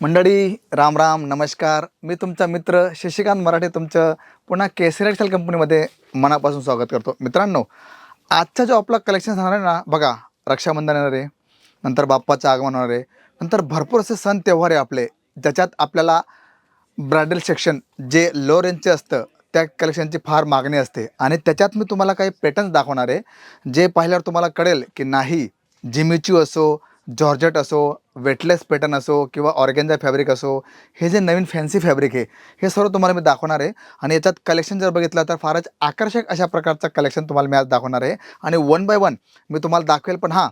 मंडळी राम राम नमस्कार. मी तुमचा मित्र शशिकांत मराठे तुमचं पुन्हा केसरी एक्सेल कंपनीमध्ये मनापासून स्वागत करतो. मित्रांनो आजचा जो आपला कलेक्शन होणार आहे ना बघा रक्षाबंधन येणार आहे नंतर बाप्पाचं आगमन होणार आहे नंतर भरपूर असे सण त्योहार आहे आपले ज्याच्यात आपल्याला ब्रायडल सेक्शन जे लो रेंजचे असतं त्या कलेक्शनची फार मागणी असते. आणि त्याच्यात मी तुम्हाला काही पॅटर्न्स दाखवणार आहे जे पाहिल्यावर तुम्हाला कळेल की नाही जिमिच्यू असो जॉर्जेट असो वेटलेस पॅटर्न असो किंवा ऑर्गेन्झा फॅब्रिक असो हे जे नवीन फॅन्सी फॅब्रिक आहे हे सर्व तुम्हाला मी दाखवणार आहे. आणि याच्यात कलेक्शन जर बघितलं तर फारच आकर्षक अशा प्रकारचं कलेक्शन तुम्हाला मी आज दाखवणार आहे. आणि वन बाय वन मी तुम्हाला दाखवेल पण हां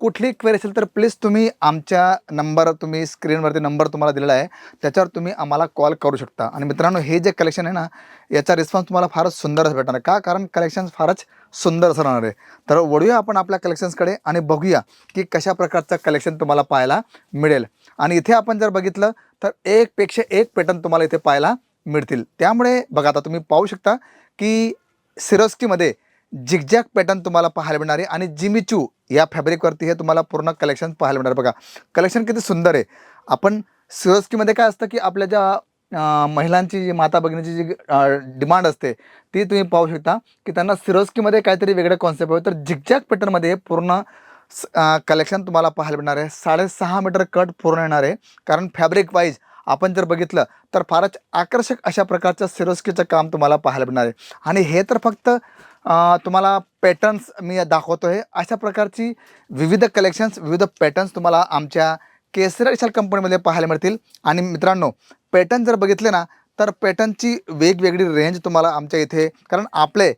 कुठली क्वेरी असेल तर प्लीज तुम्ही आमच्या नंबर तुम्ही स्क्रीनवरती नंबर तुम्हाला दिलेला आहे. त्याच्यावर तुम्ही आम्हाला कॉल करू शकता. आणि मित्रांनो हे जे कलेक्शन आहे ना याचा रिस्पॉन्स तुम्हाला फारच सुंदरच भेटणार का? कारण कलेक्शन फारच सुंदर असं राहणार आहे. तर वळूया आपण आपल्या कलेक्शन्सकडे आणि बघूया की कशा प्रकारचं कलेक्शन तुम्हाला पाहायला मिळेल. आणि इथे आपण जर बघितलं तर एकपेक्षा एक पॅटर्न तुम्हाला इथे पाहायला मिळतील. त्यामुळे बघा आता तुम्ही पाहू शकता की सिरोस्कीमध्ये झिगझॅग पॅटर्न तुम्हाला पाहायला मिळणार आहे आणि जिमिचू या फॅब्रिकवरती हे तुम्हाला पूर्ण कलेक्शन पाहायला मिळणार बघा कलेक्शन किती सुंदर आहे. आपण सिरोस्कीमध्ये काय असतं की आपल्या ज्या महिलांची जी माता भगिनीची जी डिमांड असते ती तुम्ही पाहू शकता की त्यांना सिरोस्कीमध्ये काहीतरी वेगळं कॉन्सेप्ट हवं तर झिकझॅक पॅटर्नमध्ये पूर्ण कलेक्शन तुम्हाला पाहायला मिळणार आहे. साडेसहा मीटर कट पूर्ण येणार आहे. कारण फॅब्रिक वाईज आपण जर बघितलं तर फारच आकर्षक अशा प्रकारचं सिरोस्कीचं काम तुम्हाला पाहायला मिळणार आहे. आणि हे तर फक्त तुम्हाला पॅटर्न्स मी दाखवतो आहे अशा प्रकारची विविध कलेक्शन्स विविध पॅटर्न्स तुम्हाला आमच्या केसरी विशाल कंपनीमध्ये पाहायला मिळतील. आणि मित्रांनो पॅटर्न जर बघितले ना तर पॅटर्नची वेगवेगळी रेंज तुम्हाला आमच्या इथे कारण आपले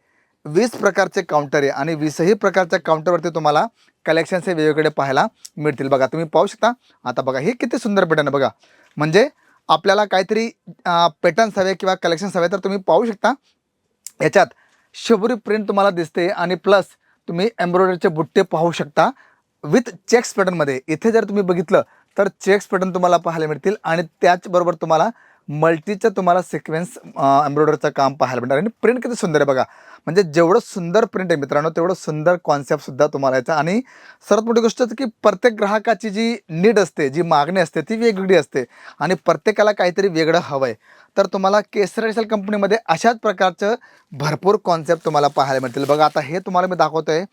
वीस प्रकारचे काउंटर आहे आणि वीसही प्रकारच्या काउंटरवरती तुम्हाला कलेक्शन्स हे वेगवेगळे पाहायला मिळतील. बघा तुम्ही पाहू शकता. आता बघा हे किती सुंदर पॅटर्न आहे बघा. म्हणजे आपल्याला काहीतरी पॅटर्न्स हवे किंवा कलेक्शन्स हवे तर तुम्ही पाहू शकता. याच्यात शबरी प्रिंट तुम्हाला दिसते आणि प्लस तुम्ही एम्ब्रॉयडरीचे बुट्टे पाहू शकता. विथ चेक्स पॅटर्नमध्ये इथे जर तुम्ही बघितलं तर चेक्स पॅटर्न तुम्हाला पाहायला मिळतील आणि त्याचबरोबर तुम्हाला मल्टीचं तुम्हाला सिक्वेन्स एम्ब्रॉयडरीचं काम पाहायला मिळणार. आणि प्रिंट किती सुंदर आहे बघा. म्हणजे जेवढं सुंदर प्रिंट आहे मित्रांनो तेवढं सुंदर कॉन्सेप्टसुद्धा तुम्हाला याचा. आणि सर्वात मोठी गोष्ट की प्रत्येक ग्राहकाची जी नीड असते जी मागणी असते ती वेगवेगळी असते. आणि प्रत्येकाला काहीतरी वेगळं हवं आहे तर तुम्हाला केसर कंपनीमध्ये अशाच प्रकारचं भरपूर कॉन्सेप्ट तुम्हाला पाहायला मिळतील. बघा आता हे तुम्हाला मी दाखवतो आहे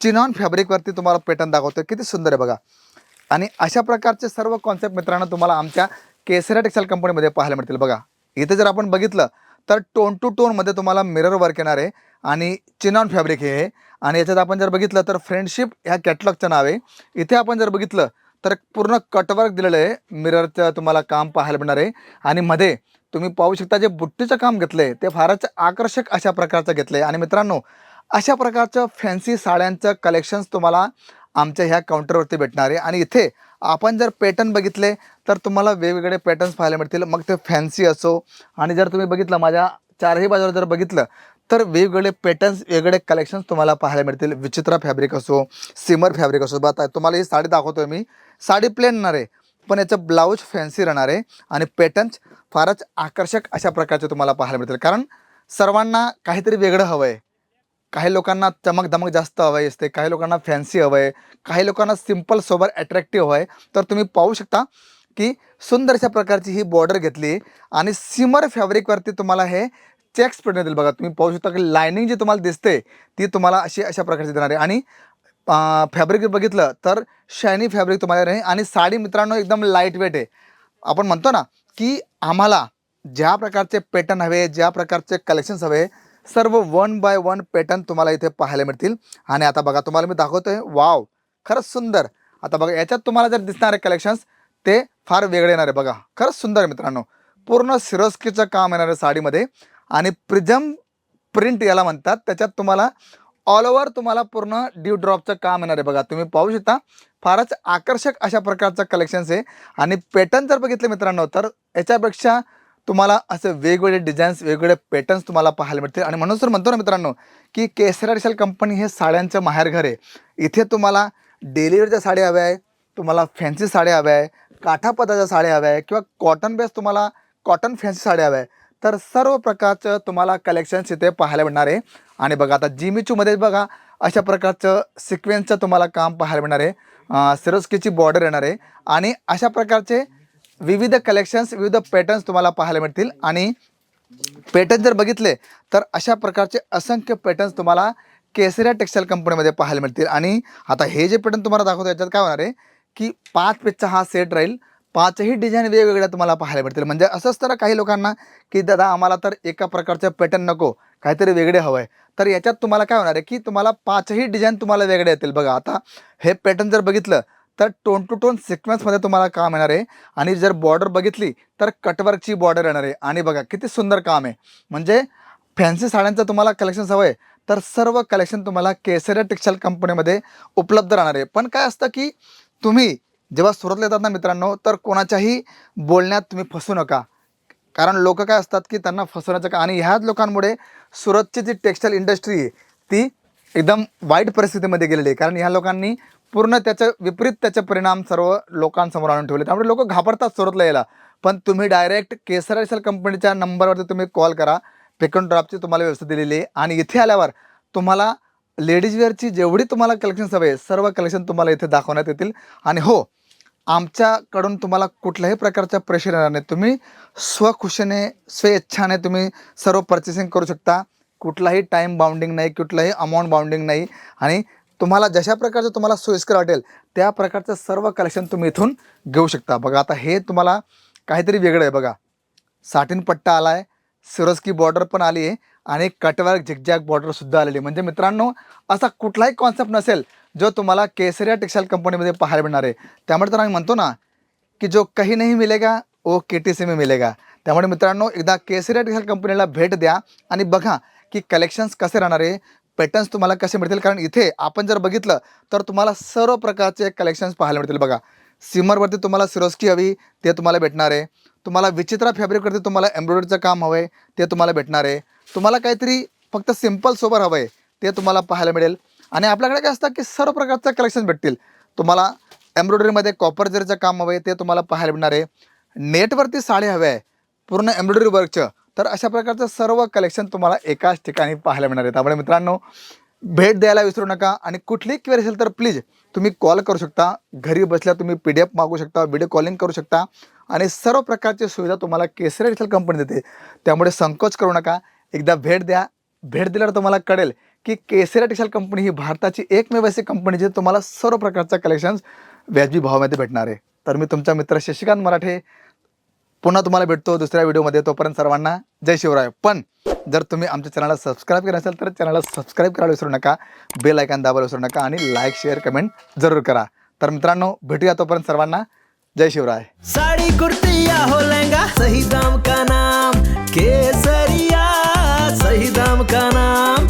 चिनॉन फॅब्रिकवरती तुम्हाला पॅटर्न आहे किती सुंदर आहे बघा. आणि अशा प्रकारचे सर्व कॉन्सेप्ट मित्रांनो तुम्हाला आमच्या केसरा टेक्सटाईल कंपनीमध्ये पाहायला मिळतील. बघा इथे जर आपण बघितलं तर टोन टू टोनमध्ये तुम्हाला मिरर वर्क येणार आहे आणि चिनॉन फॅब्रिक हे. आहे आणि याच्यात आपण जर बघितलं तर फ्रेंडशिप ह्या कॅटलॉगचं नाव आहे. इथे आपण जर बघितलं तर पूर्ण कटवर्क दिलेलं आहे. मिररचं तुम्हाला काम पाहायला मिळणार आहे. आणि मध्ये तुम्ही पाहू शकता जे बुट्टीचं काम घेतलं आहे ते फारच आकर्षक अशा प्रकारचं घेतलं आहे आणि मित्रांनो अशा प्रकारचं फॅन्सी साड्यांचं कलेक्शन्स तुम्हाला आमच्या ह्या काउंटरवरती भेटणार. आहे आणि इथे आपण जर पॅटर्न बघितले तर तुम्हाला वेगवेगळे पॅटर्न्स पाहायला मिळतील. मग ते फॅन्सी असो आणि जर तुम्ही बघितलं माझ्या चारही बाजूला जर बघितलं तर वेगवेगळे पॅटर्न्स वेगवेगळे कलेक्शन्स तुम्हाला पाहायला मिळतील. विचित्र फॅब्रिक असो सिमर फॅब्रिक असो. बघा तुम्हाला ही साडी दाखवतो मी. साडी प्लेन येणार आहे पण याचं ब्लाऊज फॅन्सी राहणार आहे. आणि पॅटर्न्स फारच आकर्षक अशा प्रकारचे तुम्हाला पाहायला मिळतील. कारण सर्वांना काहीतरी वेगळं हवं आहे काही लोकांना चमक धमक जास्त हवं असते काही लोकांना फॅन्सी हवं आहे काही लोकांना सिंपल सोबर अट्रॅक्टिव्ह हवं आहे तर तुम्ही पाहू शकता की सुंदर अशा प्रकारची ही बॉर्डर घेतली आणि सिमर फॅब्रिकवरती तुम्हाला हे चेक्स पॅटर्न येतील बघा. तुम्ही पाहू शकता की लायनिंग जी तुम्हाला दिसते ती तुम्हाला अशी अशा प्रकारची देणार आहे. आणि फॅब्रिक बघितलं तर शायनी फॅब्रिक तुम्हाला राहील आणि साडी मित्रांनो एकदम लाइट वेट आहे. आपण म्हणतो ना की आम्हाला ज्या प्रकारचे पॅटर्न हवे ज्या प्रकारचे कलेक्शन्स हवे सर्व वन बाय वन पॅटर्न तुम्हाला इथे पाहायला मिळतील. आणि आता बघा तुम्हाला मी दाखवतोय वाव खरंच सुंदर. आता बघा याच्यात तुम्हाला जर दिसणारे कलेक्शन्स ते फार वेगळे येणार आहे बघा. खरंच सुंदर मित्रांनो. पूर्ण सिरोस्कीचं काम येणार आहे साडीमध्ये. आणि प्रिझम प्रिंट याला म्हणतात. त्याच्यात तुम्हाला ऑल ओव्हर तुम्हाला पूर्ण ड्यू ड्रॉपचं काम येणार आहे बघा. तुम्ही पाहू शकता. फारच आकर्षक अशा प्रकारचं कलेक्शन्स आहे. आणि पॅटर्न जर बघितले मित्रांनो तर याच्यापेक्षा तुम्हाला असे वेगवेगळे डिझाईन्स वेगवेगळे पॅटर्न्स तुम्हाला पाहायला मिळतील. आणि म्हणून सर म्हणतो ना मित्रांनो की केसरा डिशल कंपनी हे साड्यांचं माहेरघर आहे. इथे तुम्हाला डेलिव्हरीच्या साड्या हव्या आहे तुम्हाला फॅन्सी साड्या हव्या आहे काठापदाच्या साड्या हव्या आहे किंवा कॉटन बेस तुम्हाला कॉटन फॅन्सी साड्या हव्या आहे तर सर्व प्रकारचं तुम्हाला कलेक्शन्स इथे पाहायला मिळणार आहे. आणि बघा आता जिमिचूमध्ये बघा अशा प्रकारचं सिक्वेन्सचं तुम्हाला काम पाहायला मिळणार आहे. सिरोस्कीची बॉर्डर येणार आहे. आणि अशा प्रकारचे विविध कलेक्शन्स विविध पॅटर्न्स तुम्हाला पाहायला मिळतील. आणि पॅटर्न जर बघितले तर अशा प्रकारचे असंख्य पॅटर्न्स तुम्हाला केसऱ्या टेक्सटाईल कंपनीमध्ये पाहायला मिळतील. आणि आता हे जे पॅटर्न तुम्हाला दाखवतो याच्यात काय होणार आहे की पाच पेजचा हा सेट राहील. पाचही डिझाईन वेगवेगळ्या तुम्हाला पाहायला मिळतील. म्हणजे असंच तर काही लोकांना की दादा आम्हाला तर एका प्रकारचं पॅटर्न नको काहीतरी वेगळे हवं आहे तर याच्यात तुम्हाला काय होणार आहे की तुम्हाला पाचही डिझाईन तुम्हाला वेगळे येतील. बघा आता हे पॅटर्न जर बघितलं तर टोन टू टोन सिक्वेन्समध्ये तुम्हाला काम येणार आहे. आणि जर बॉर्डर बघितली तर कटवर्कची बॉर्डर येणार आहे. आणि बघा किती सुंदर काम आहे. म्हणजे फॅन्सी साड्यांचं तुम्हाला कलेक्शन हवं आहे तर सर्व कलेक्शन तुम्हाला केसरिया टेक्सटाईल कंपनीमध्ये उपलब्ध राहणार आहे. पण काय असतं की तुम्ही जेव्हा सुरतला येतात ना मित्रांनो तर कोणाच्याही बोलण्यात तुम्ही फसू नका. कारण लोक काय असतात की त्यांना फसवण्याचं का आणि ह्याच लोकांमुळे सुरतची जी टेक्स्टाईल इंडस्ट्री आहे ती एकदम वाईट परिस्थितीमध्ये गेलेली आहे. कारण ह्या लोकांनी पूर्ण त्याचं विपरीत त्याचे परिणाम सर्व लोकांसमोर आणून ठेवले. त्यामुळे लोक घाबरतात सुरतला यायला. पण तुम्ही डायरेक्ट केसर एस एल कंपनीच्या नंबरवरती तुम्ही कॉल करा. पिकन ड्रॉपची तुम्हाला व्यवस्था दिलेली आहे. आणि इथे आल्यावर तुम्हाला लेडीज वेअरची जेवढी तुम्हाला कलेक्शन हवे सर्व कलेक्शन तुम्हाला इथे दाखवण्यात येतील. आणि हो आमच्याकडून तुम्हाला कुठल्याही प्रकारच्या प्रेशर येणार नाही. तुम्ही स्वखुशीने स्वेच्छाने तुम्ही सर्व पर्चेसिंग करू शकता. कुठलाही टाईम बाउंडिंग नाही कुठलाही अमाऊंट बाउंडिंग नाही. आणि तुम्हाला जशा प्रकारचं तुम्हाला सोयीस्कर वाटेल त्या प्रकारचं सर्व कलेक्शन तुम्ही इथून घेऊ शकता. बघा आता हे तुम्हाला काहीतरी वेगळं आहे बघा. साठीन पट्टा आला आहे सिरोस्की बॉर्डर पण आली आहे आणि कटवर्क झिकझॅक बॉर्डरसुद्धा आलेली आहे. म्हणजे मित्रांनो असा कुठलाही कॉन्सेप्ट नसेल जो तुम्हाला केसरिया टेक्सटाईल कंपनीमध्ये पाहायला मिळणार आहे. त्यामुळे तर आम्ही म्हणतो ना की जो काही नाही मिलेगा ओ के टी सी में मिलेगा. त्यामुळे मित्रांनो एकदा केसरिया टेक्सटाईल कंपनीला भेट द्या आणि बघा की कलेक्शन्स कसे राहणार आहे. पॅटर्न्स तुम्हाला कसे मिळतील? कारण इथे आपण जर बघितलं तर तुम्हाला सर्व प्रकारचे कलेक्शन्स पाहायला मिळतील बघा. सिमरवरती तुम्हाला सिरोस्की हवी ते तुम्हाला भेटणार आहे. तुम्हाला विचित्रा फॅब्रिकवरती तुम्हाला एम्ब्रॉयडरीचं काम हवं आहे ते तुम्हाला भेटणार आहे. तुम्हाला काहीतरी फक्त सिंपल सोबर हवं आहे ते तुम्हाला पाहायला मिळेल. आणि आपल्याकडे काय असतं की सर्व प्रकारचं कलेक्शन भेटतील. तुम्हाला एम्ब्रॉयडरीमध्ये कॉपर जरीचं काम हवं आहे ते तुम्हाला पाहायला मिळणार आहे. नेटवरती साडी हवे आहे. पूर्ण एम्ब्रॉयडरी वर्कचं तर अशा प्रकारचं सर्व कलेक्शन तुम्हाला एकाच ठिकाणी पाहायला मिळणार आहे त्यामुळे मित्रांनो भेट द्यायला विसरू नका आणि कुठलीही क्वेरी असेल तर प्लीज तुम्ही कॉल करू शकता. घरी बसल्या तुम्ही पी डी एफ मागू शकता व्हिडिओ कॉलिंग करू शकता आणि सर्व प्रकारची सुविधा तुम्हाला केसरी डिजिटल कंपनी देते. त्यामुळे संकोच करू नका. एकदा भेट द्या. भेट दिल्यावर तुम्हाला कळेल की केसरी टेक्सटाईल कंपनी ही भारताची एकमेव अशी कंपनी जी तुम्हाला सर्व प्रकारचा कलेक्शन्स व्याजबी भावामध्ये भेटणार आहे. तर मी तुमचा मित्र शशिकांत मराठे पुन्हा तुम्हाला भेटतो दुसऱ्या व्हिडिओमध्ये. तोपर्यंत सर्वांना जय शिवराय. पण जर तुम्ही आमच्या चॅनलला सबस्क्राईब केलं असेल तर चॅनलला सबस्क्राईब करायला विसरू नका. बेल ऐकन दाबायला विसरू नका आणि लाईक शेअर कमेंट जरूर करा. तर मित्रांनो भेटूया तोपर्यंत सर्वांना. जय शिवराय. साडी कुर्ती हो सही दाम का नाम? केसरिया सही दाम का नाम?